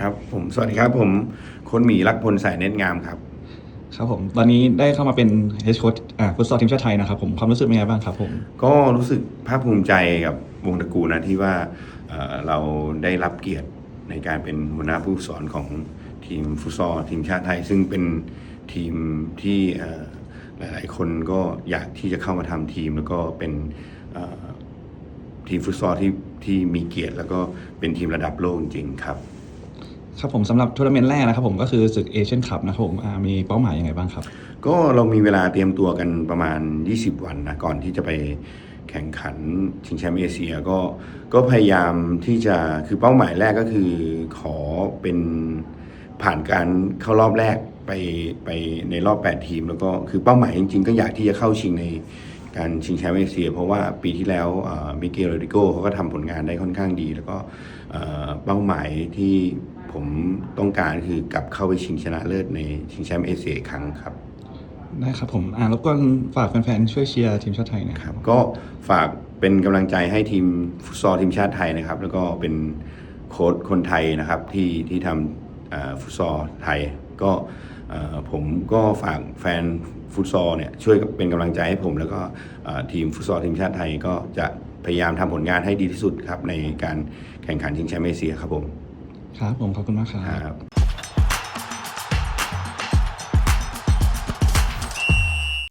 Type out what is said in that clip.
ครับผมสวัสดีครับผมโค้ชหมีรักพลสายเน็ตงามครับครับผมตอนนี้ได้เข้ามาเป็นเฮดโค้ชอ่าฟุตซอลทีมชาติไทยนะครับผมความรู้สึกเป็นไงบ้างครับผมก็รู้สึกภาคภูมิใจกับวงตระกูลนะที่ว่าเอ่อเราได้รับเกียรติในการเป็นหัวหน้าผู้ฝึกสอนของทีมฟุตซอลทีมชาติไทย ซึ่งเป็นทีมที่เอ่อหลายๆ คนก็อยากที่จะเข้ามาทำทีม แล้วก็เป็นเอ่อทีมฟุตซอลที่ที่มีเกียรติ แล้วก็เป็นทีมระดับโลกจริงๆครับ ครับผมสำหรับทัวร์นาเมนต์แรกนะครับผมก็คือศึกเอเชียนคัพนะครับผมอ่ามีเป้าหมายยังไงบ้างครับ ก็เรามีเวลาเตรียมตัวกันประมาณ 20 วันนะก่อนที่จะไปแข่งขันชิงแชมป์เอเชียก็ก็พยายามที่จะคือเป้าหมายแรกก็คือขอเป็นผ่านการเข้ารอบแรกไปไปในรอบ 8 ทีม แล้วก็คือเป้าหมายจริงๆ ก็อยากที่จะเข้าชิงใน การชิงแชมป์เอเชีย เพราะว่าปีที่แล้วมิเกลโรดิโกเขาก็ทำผลงานได้ค่อนข้างดี แล้วก็เอ่อเป้าหมายที่ผมต้องการคือกลับเข้าไปชิงชนะเลิศในชิงแชมป์เอเชียอีกครั้งครับได้ครับผมอ่ารบกวนฝากแฟนๆช่วยเชียร์ทีมชาติไทยหนะคครัรับบก็ฝากเป็นกำลังใจให้ทีมฟุตซอลทีมชาติไทยนะครับ แล้วก็เป็นโค้ชคนไทยนะครับที่ที่ทำเอ่อฟุตซอลไทยก็เอ่อ ผมก็ฝากแฟนฟุตซอลเนี่ยช่วยเป็นกำลังใจให้ผม แล้วก็เอ่อทีมฟุตซอลทีมชาติไทยก็จะพยายามทำผลงานให้ดีที่สุดครับในการแข่งขันชิงแชมป์เอเชียครับผม ครับผมขอบคุณมากครับครับ